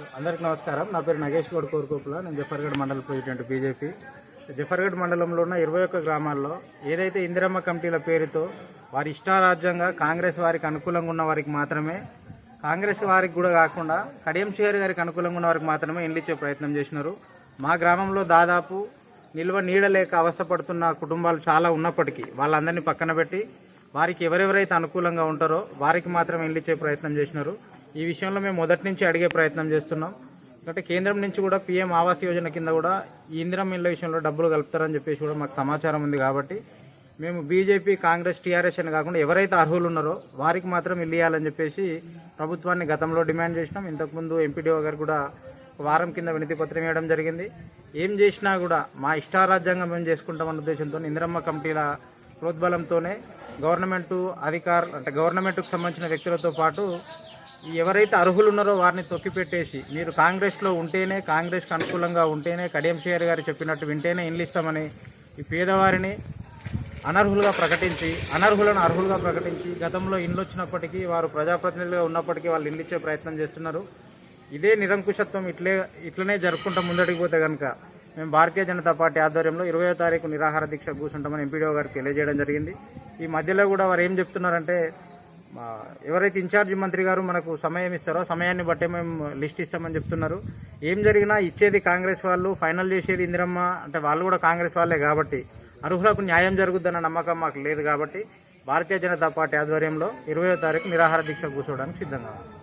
అందరికీ నమస్కారం. నా పేరు నగేష్ గౌడ్ కోరుకోపుల. నేను జఫర్గఢ్ మండల ప్రెసిడెంట్ బీజేపీ. జఫర్గఢ్ మండలంలో ఉన్న ఇరవై ఒక్క గ్రామాల్లో ఏదైతే ఇందిరమ్మ కమిటీల పేరుతో వారి ఇష్టారాజ్యంగా కాంగ్రెస్ వారికి అనుకూలంగా ఉన్న వారికి మాత్రమే కాంగ్రెస్ వారికి కూడా కాకుండా కడియం గారికి అనుకూలంగా ఉన్న వారికి మాత్రమే ఇండ్లు ప్రయత్నం చేసినారు. మా గ్రామంలో దాదాపు నిల్వ నీడలేక అవస్థపడుతున్న కుటుంబాలు చాలా ఉన్నప్పటికీ వాళ్ళందరినీ పక్కన పెట్టి వారికి ఎవరెవరైతే అనుకూలంగా ఉంటారో వారికి మాత్రమే ఇల్లు ప్రయత్నం చేసినారు. ఈ విషయంలో మేము మొదటి నుంచి అడిగే ప్రయత్నం చేస్తున్నాం. అంటే కేంద్రం నుంచి కూడా పీఎం ఆవాస్ యోజన కింద కూడా ఇందిరం ఇళ్ళ విషయంలో డబ్బులు కలుపుతారని చెప్పేసి కూడా మాకు సమాచారం ఉంది కాబట్టి మేము బీజేపీ కాంగ్రెస్ టీఆర్ఎస్ అని కాకుండా ఎవరైతే అర్హులు ఉన్నారో వారికి మాత్రం ఇల్లు ఇవ్వాలని చెప్పేసి ప్రభుత్వాన్ని గతంలో డిమాండ్ చేసినాం. ఇంతకుముందు ఎంపీడీఓ గారు కూడా వారం కింద వినతి పత్రం ఇవ్వడం జరిగింది. ఏం చేసినా కూడా మా ఇష్టారాజ్యాంగం మేము చేసుకుంటామన్న ఉద్దేశంతో ఇందిరమ్మ కమిటీల ప్రోద్బలంతోనే గవర్నమెంట్ అధికారులు అంటే గవర్నమెంట్కు సంబంధించిన వ్యక్తులతో పాటు ఎవరైతే అర్హులు ఉన్నారో వారిని తొక్కిపెట్టేసి మీరు కాంగ్రెస్లో ఉంటేనే కాంగ్రెస్కి అనుకూలంగా ఉంటేనే కడియం గారు చెప్పినట్టు వింటేనే ఇండ్లు ఇస్తామని ఈ పేదవారిని అనర్హులుగా ప్రకటించి అనర్హులను అర్హులుగా ప్రకటించి గతంలో ఇండ్లు వచ్చినప్పటికీ వారు ప్రజాప్రతినిధులుగా ఉన్నప్పటికీ వాళ్ళు ఇల్లు ఇచ్చే ప్రయత్నం చేస్తున్నారు. ఇదే నిరంకుశత్వం ఇట్లే ఇట్లనే జరుపుకుంటా ముందడికి పోతే కనుక మేము భారతీయ జనతా పార్టీ ఆధ్వర్యంలో ఇరవయో తారీఖు నిరాహార దీక్ష కూర్చుంటామని ఎంపీడీఓ గారికి తెలియజేయడం జరిగింది. ఈ మధ్యలో కూడా వారు ఏం చెప్తున్నారంటే ఎవరైతే ఇన్ఛార్జి మంత్రి గారు మనకు సమయం ఇస్తారో సమయాన్ని బట్టే మేము లిస్ట్ ఇస్తామని చెప్తున్నారు. ఏం జరిగినా ఇచ్చేది కాంగ్రెస్ వాళ్ళు ఫైనల్ చేసేది ఇందిరమ్మ అంటే వాళ్ళు కూడా కాంగ్రెస్ వాళ్ళే కాబట్టి అర్హులకు న్యాయం జరుగుద్దన్న నమ్మకం మాకు లేదు కాబట్టి భారతీయ జనతా పార్టీ ఆధ్వర్యంలో ఇరవయో తారీఖు నిరాహార దీక్ష కూర్చోవడానికి సిద్ధంగా ఉన్నాం.